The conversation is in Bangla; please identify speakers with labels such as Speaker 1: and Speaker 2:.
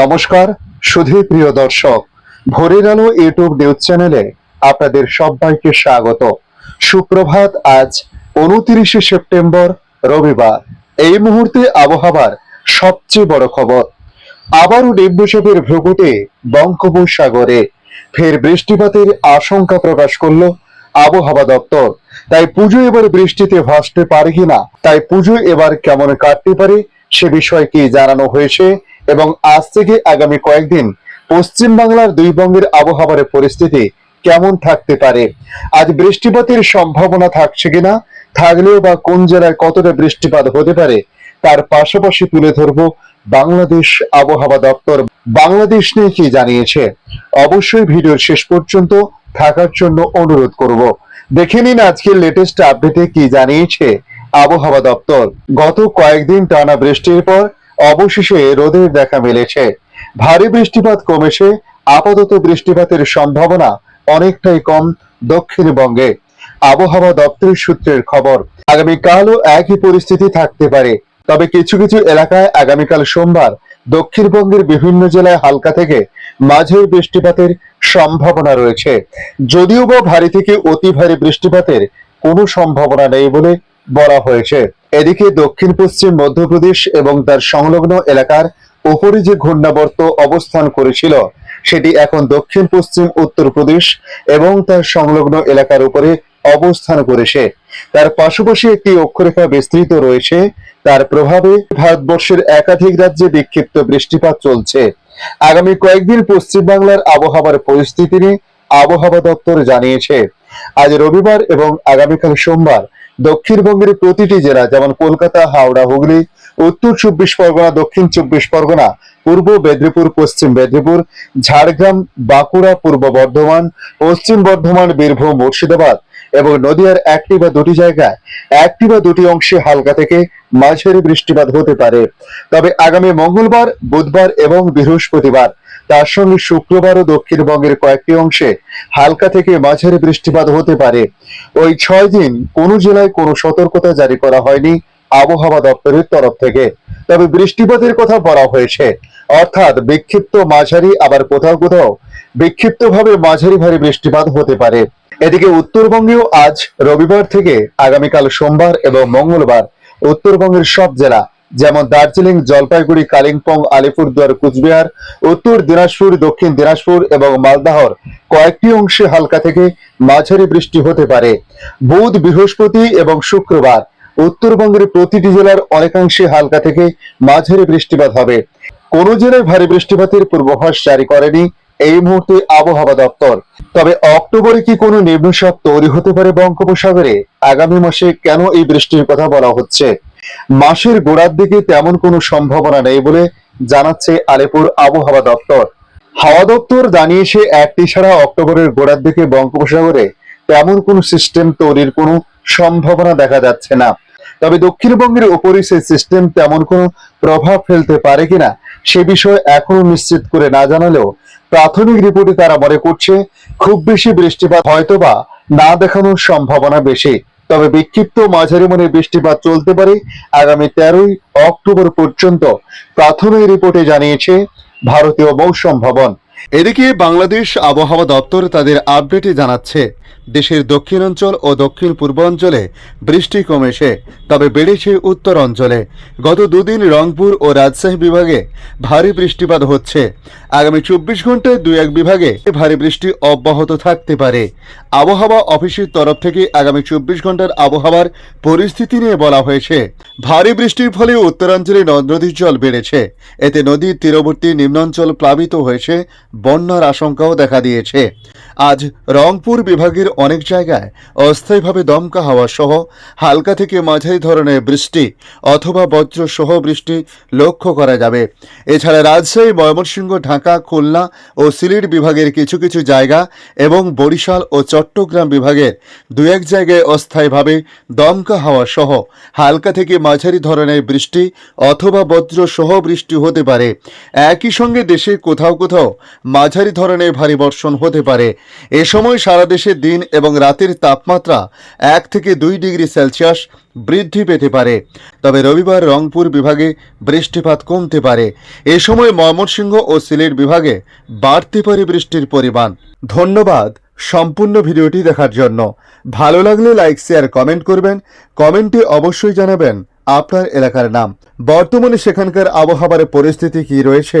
Speaker 1: নমস্কার সুধী প্রিয় দর্শক ভোরের আলো ইউটিউব নিউজ চ্যানেলে আপনাদের সবাইকে স্বাগত সুপ্রভাত আজ উনত্রিশে সেপ্টেম্বর রবিবার এই মুহূর্তে আবহাওয়ার সবচেয়ে বড় খবর আবারও নিম্নচাপের ভ্রুকুটে বঙ্গোপসাগরে ফের বৃষ্টিপাতের আশঙ্কা প্রকাশ করল আবহাওয়া দপ্তর তাই পুজো এবার বৃষ্টিতে ভাসতে পারে কিনা তাই পুজো এবার কেমন কাটতে পারে সে বিষয়টি জানানো হয়েছে এবং আজ থেকে আগামী কয়েকদিন পশ্চিম বাংলার দুই বঙ্গের আবহাওয়ার পরিস্থিতি কেমন থাকতে পারে আজ বৃষ্টিপাতের সম্ভাবনা থাকছে কিনা থাকলেও বা কোন জেলায় কতটা বৃষ্টিপাত হতে পারে তার পাশাপাশি তুলে ধরব বাংলাদেশ আবহাওয়া দপ্তর বাংলাদেশ নিয়ে কি জানিয়েছে অবশ্যই ভিডিওর শেষ পর্যন্ত থাকার জন্য অনুরোধ করব দেখে নিন আজকের লেটেস্ট আপডেটে কি জানিয়েছে আবহাওয়া দপ্তর গত কয়েকদিন টানা বৃষ্টির পর অবশেষে রোদের দেখা মিলেছে ভারী বৃষ্টিপাত কমেছে আপাতত বৃষ্টিপাতের সম্ভাবনা অনেকটাই কম দক্ষিণবঙ্গে আবহাওয়া দপ্তরের সূত্রের খবর আগামীকালও একই পরিস্থিতি থাকতে পারে তবে কিছু কিছু এলাকায় আগামীকাল সোমবার দক্ষিণবঙ্গের বিভিন্ন জেলায় হালকা থেকে মাঝের বৃষ্টিপাতের সম্ভাবনা রয়েছে যদিও বা ভারী থেকে অতি ভারী বৃষ্টিপাতের কোনো সম্ভাবনা নেই বলে বলা হয়েছে এদিকে দক্ষিণ পশ্চিম মধ্যপ্রদেশ এবং তার সংলগ্ন এলাকার উপরে যে ঘূর্ণাবর্ত অবস্থান করেছিল সেটি এখন দক্ষিণ পশ্চিম উত্তরপ্রদেশ এবং তার সংলগ্ন এলাকার উপরে অবস্থান করেছে তার পাশাপাশি একটি অক্ষরেখা বিস্তৃত রয়েছে তার প্রভাবে ভারতবর্ষের একাধিক রাজ্যে বিক্ষিপ্ত বৃষ্টিপাত চলছে আগামী কয়েকদিন পশ্চিমবাংলার আবহাওয়ার পরিস্থিতি নিয়ে আবহাওয়া দপ্তর জানিয়েছে আজ রবিবার এবং আগামীকাল সোমবার দক্ষিণবঙ্গের প্রতিটি জেলা যেমন কলকাতা হাওড়া হুগলি উত্তর চব্বিশ পরগনা দক্ষিণ চব্বিশ পরগনা পূর্ব মেদিনীপুর পশ্চিম মেদিনীপুর ঝাড়গ্রাম বাঁকুড়া পূর্ব বর্ধমান পশ্চিম বর্ধমান বীরভূম মুর্শিদাবাদ এবং নদিয়ার একটি বা দুটি জায়গায় একটি বা দুটি অংশে হালকা থেকে মাঝারি বৃষ্টিপাত হতে পারে তবে আগামী মঙ্গলবার বুধবার এবং বৃহস্পতিবার তার সঙ্গে শুক্রবারও দক্ষিণবঙ্গের কয়েকটি অংশে হালকা থেকে মাঝারি বৃষ্টিপাত হতে পারে ওই ছয় দিন কোনো জেলায় কোনো সতর্কতা জারি করা হয়নি আবহাওয়া দপ্তরের তরফ থেকে তবে বৃষ্টিপাতের কথা বলা হয়েছে অর্থাৎ বিক্ষিপ্ত মাঝারি আবার কোথাও কোথাও বিক্ষিপ্তভাবে মাঝারি ভারী বৃষ্টিপাত হতে পারে এদিকে উত্তরবঙ্গেও আজ রবিবার থেকে আগামীকাল সোমবার এবং মঙ্গলবার উত্তরবঙ্গের সব জেলা যেমন দার্জিলিং জলপাইগুড়ি কালিম্পং আলিপুরদুয়ার কুচবিহার উত্তর দিনাজপুর দক্ষিণ দিনাজপুর এবং মালদাহর কয়েকটি অংশে হালকা থেকে মাঝারি বৃষ্টি হতে পারে বুধ বৃহস্পতি এবং শুক্রবার উত্তরবঙ্গের প্রতিটি জেলার অনেকাংশে হালকা থেকে মাঝারি বৃষ্টিপাত হবে কোনো জেলায় ভারী বৃষ্টিপাতের পূর্বাভাস জারি করেনি এই মুহূর্তে আবহাওয়া দপ্তর তবে অক্টোবরে কি কোনো নিম্নচাপ তৈরি হতে পারে বঙ্গোপসাগরে আগামী মাসে কেন এই বৃষ্টির কথা বলা হচ্ছে মাসের গোড়ার দিকে তেমন কোনো সম্ভাবনা নেই বলে জানাচ্ছে আলিপুর আবহাওয়া দপ্তর হাওয়া দপ্তর জানিয়েছে একটি সারা অক্টোবরের গোড়ার দিকে বঙ্গোপসাগরে তেমন কোনো সিস্টেম তৈরির কোনো সম্ভাবনা দেখা যাচ্ছে না তবে দক্ষিণবঙ্গের উপরই সেই সিস্টেম তেমন কোনো প্রভাব ফেলতে পারে কিনা সে বিষয়ে এখনো নিশ্চিত করে না জানালেও প্রাথমিক রিপোর্টে তারা মনে করছে খুব বেশি বৃষ্টিপাত হয়তোবা না দেখানোর সম্ভাবনা বেশি তবে বিক্ষিপ্ত মাঝারি মানের বৃষ্টিপাত চলতে পারে আগামী তেরোই অক্টোবর পর্যন্ত প্রাথমিক রিপোর্টে জানিয়েছে ভারতীয় মৌসম ভবন এদিকে বাংলাদেশ আবহাওয়া দপ্তর তাদের আপডেটে জানাচ্ছে দেশের দক্ষিণাঞ্চল ও দক্ষিণ পূর্বাঞ্চলে বৃষ্টি কমেছে তবে বেড়েছে উত্তর অঞ্চলে গত দুদিন রংপুর ও রাজশাহী বিভাগে ভারী বৃষ্টিপাত হচ্ছে আগামী চব্বিশ ঘন্টায় দুই এক বিভাগে ভারী বৃষ্টি অব্যাহত থাকতে পারে আবহাওয়া অফিসের তরফ থেকে আগামী চব্বিশ ঘন্টার আবহাওয়ার পরিস্থিতি নিয়ে বলা হয়েছে ভারী বৃষ্টির ফলে উত্তরাঞ্চলে নদ নদীর জল বেড়েছে এতে নদীর তীরবর্তী নিম্নাঞ্চল প্লাবিত হয়েছে বন্যার আশঙ্কাও দেখা দিয়েছে আজ রংপুর বিভাগের অনেক জায়গায় অস্থায়ীভাবে দমকা হাওয়া সহ হালকা থেকে মাঝারি ধরনের বৃষ্টি অথবা বজ্র সহ বৃষ্টি লক্ষ্য করা যাবে এছাড়া রাজশাহী ময়মনসিংহ ঢাকা খুলনা ও সিলেট বিভাগের কিছু কিছু জায়গা এবং বরিশাল ও চট্টগ্রাম বিভাগের দু এক জায়গায় অস্থায়ীভাবে দমকা হাওয়া সহ হালকা থেকে মাঝারি ধরনের বৃষ্টি অথবা বজ্র সহ বৃষ্টি হতে পারে একই সঙ্গে দেশের কোথাও কোথাও মাঝারি ধরনের ভারী বর্ষণ হতে পারে এ সময় সারা দেশে দিন এবং রাতের তাপমাত্রা এক থেকে দুই ডিগ্রি সেলসিয়াস বৃদ্ধি পেতে পারে তবে রবিবার রংপুর বিভাগে বৃষ্টিপাত কমতে পারে এ সময় ময়মনসিংহ ও সিলেট বিভাগে বাড়তে পারে বৃষ্টির পরিমাণ ধন্যবাদ সম্পূর্ণ ভিডিওটি দেখার জন্য ভালো লাগলে লাইক শেয়ার কমেন্ট করবেন কমেন্টে অবশ্যই জানাবেন আপনার এলাকার নাম বর্তমানে সেখানকার আবহাওয়ার পরিস্থিতি কি রয়েছে